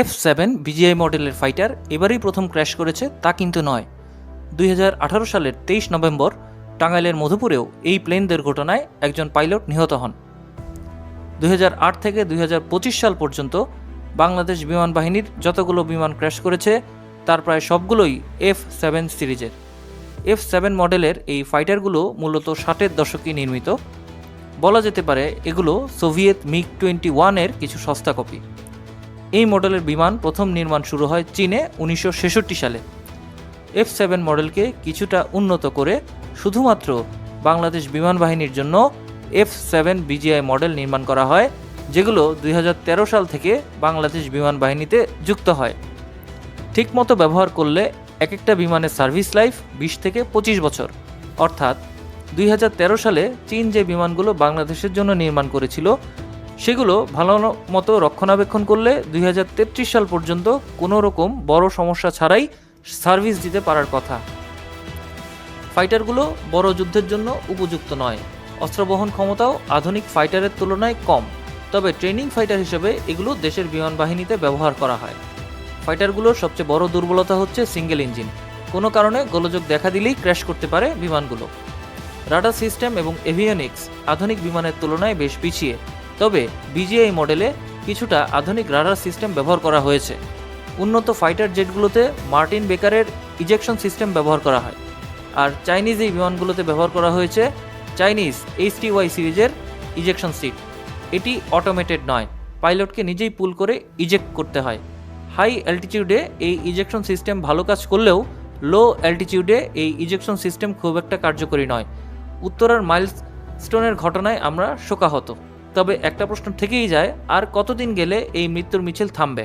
F seven BGI মডেলের fighter এবারই প্রথম ক্র্যাশ করেছে, তা কিন্তু নয়। দুই সালের তেইশ নভেম্বর টাঙ্গাইলের মধুপুরেও এই প্লেন দুর্ঘটনায় একজন পাইলট নিহত হন। দুই হাজার আট থেকে দুই হাজার পঁচিশ সাল পর্যন্ত বাংলাদেশ বিমান বাহিনীর যতগুলো বিমান ক্র্যাশ করেছে, তার প্রায় সবগুলোই এফ সেভেন সিরিজের। এফ সেভেন মডেলের এই ফাইটারগুলো মূলত ষাটের দশকে নির্মিত। বলা যেতে পারে এগুলো সোভিয়েত মিগ টোয়েন্টি ওয়ানের কিছু সস্তা কপি এই মডেলের বিমান প্রথম নির্মাণ শুরু হয় চীনে উনিশশো ছেষট্টি সালে। এফ সেভেন মডেলকে কিছুটা উন্নত করে শুধুমাত্র বাংলাদেশ বিমান বাহিনীর জন্য এফ সেভেন বিজিআই মডেল নির্মাণ করা হয়, যেগুলো দুই হাজার তেরো সাল থেকে বাংলাদেশ বিমান বাহিনীতে যুক্ত হয়। ঠিকমতো ব্যবহার করলে এক একটা বিমানের সার্ভিস লাইফ বিশ থেকে পঁচিশ বছর। অর্থাৎ দুই হাজার তেরো সালে চীন যে বিমানগুলো বাংলাদেশের জন্য নির্মাণ করেছিল সেগুলো ভালো মতো রক্ষণাবেক্ষণ করলে দুই হাজার তেত্রিশ সাল পর্যন্ত কোনো রকম বড় সমস্যা ছাড়াই সার্ভিস দিতে পারার কথা। ফাইটারগুলো বড় যুদ্ধের জন্য উপযুক্ত নয়। অস্ত্র বহন ক্ষমতাও আধুনিক ফাইটারের তুলনায় কম। তবে ট্রেনিং ফাইটার হিসেবে এগুলো দেশের বিমান বাহিনীতে ব্যবহার করা হয়। ফাইটারগুলোর সবচেয়ে বড় দুর্বলতা হচ্ছে সিঙ্গেল ইঞ্জিন। কোনো কারণে গোলযোগ দেখা দিলেই ক্র্যাশ করতে পারে বিমানগুলো। রাডার সিস্টেম এবং এভিয়নিক্স আধুনিক বিমানের তুলনায় বেশ পিছিয়ে। তবে বিজিআই মডেলে কিছুটা আধুনিক রাডার সিস্টেম ব্যবহার করা হয়েছে। উন্নত ফাইটার জেটগুলোতে মার্টিন বেকারের ইজেকশন সিস্টেম ব্যবহার করা হয়। আর চাইনিজ এই বিমানগুলোতে ব্যবহার করা হয়েছে চাইনিজ এইচটি ওয়াই সিরিজের ইজেকশন সিট। এটি অটোমেটেড নয়, পাইলটকে নিজেই পুল করে ইজেক্ট করতে হয়। হাই অ্যালটিটিউডে এই ইজেকশন সিস্টেম ভালো কাজ করলেও লো অ্যালটিটিউডে এই ইজেকশন সিস্টেম খুব একটা কার্যকরী নয়। উত্তরার মাইলস্টোনের ঘটনায় আমরা শোকাহত। তবে একটা প্রশ্ন থেকেই যায় আর কতদিন গেলে এই মৃত্যুর মিছিল থামবে?